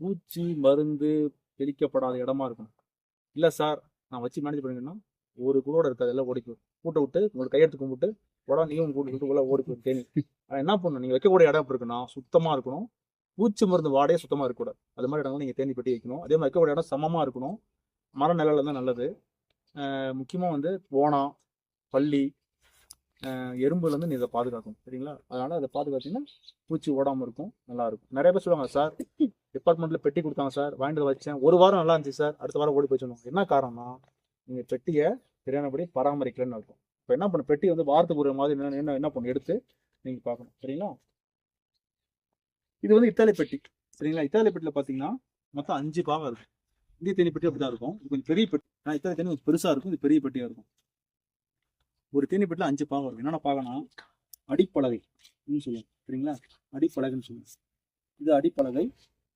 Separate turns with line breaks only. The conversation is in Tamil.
பூச்சி மருந்து தெளிக்கப்படாத இடமா இருக்கணும். இல்லை சார் நான் வச்சு மேனேஜ் பண்ணிக்கணும்னா ஒரு கூட இருக்காது எல்லாம் ஓடிக்கும். கூட்ட விட்டு உங்களுக்கு கையெடுத்து கும்பிட்டு உடனே நீயும் கூட்டு விட்டு உள்ள ஓடி தேனி என்ன பண்ணணும்? நீங்கள் வைக்கக்கூடிய இடம் இருக்குன்னா சுத்தமாக இருக்கணும். பூச்சி மருந்து வாடையே சுத்தமாக இருக்கக்கூடாது. அது மாதிரி இடங்கள் நீங்கள் தேனி பெட்டி வைக்கணும். அதே மாதிரி வைக்கக்கூடிய இடம் சமமாக இருக்கணும். மர நிழல் தான் நல்லது. முக்கியமாக வந்து ஓனா பள்ளி எறும்புலேருந்து நீ இதை பாதுகாக்கணும். சரிங்களா? அதனால் அதை பாதுகாத்தீங்கன்னா பூச்சி ஓடாமல் இருக்கும் நல்லாயிருக்கும் நிறைய பேர் சொல்லுவாங்க சார் டிபார்ட்மெண்ட்டில் பெட்டி கொடுத்தாங்க சார். வாங்கிட்டு வச்சேன். ஒரு வாரம் நல்லா இருந்துச்சு சார். அடுத்த வாரம் ஓடி போய் சொல்லுவாங்க. என்ன காரணம்னா நீங்கள் பெட்டியை சரியானபடி பராமரிக்கலன்னு இருக்கும் இப்போ என்ன பண்ண பெட்டி வந்து வாரத்துக்கு ஒரு மாதிரி என்ன என்ன என்ன எடுத்து நீங்கள் பார்க்கணும். சரிங்களா? இது வந்து இத்தாலி பெட்டி. சரிங்களா? இத்தாலி பெட்டியில் பார்த்தீங்கன்னா மொத்தம் அஞ்சு பாகம் இருக்கும் இந்திய தேனி பெட்டி அப்படி தான் இருக்கும். இது கொஞ்சம் பெரிய பெட்டி. ஆனால் இத்தாலி தேனி கொஞ்சம் பெருசாக இருக்கும். இது பெரிய பெட்டியாக இருக்கும். ஒரு தேனி பெட்டியில் அஞ்சு பாகம் இருக்கும் என்னென்ன பாகம்னா அடிப்பலகை. சொல்லுவோம் சரிங்களா? அடிப்பலகைன்னு சொல்லுவோம் இது அடிப்பலகை.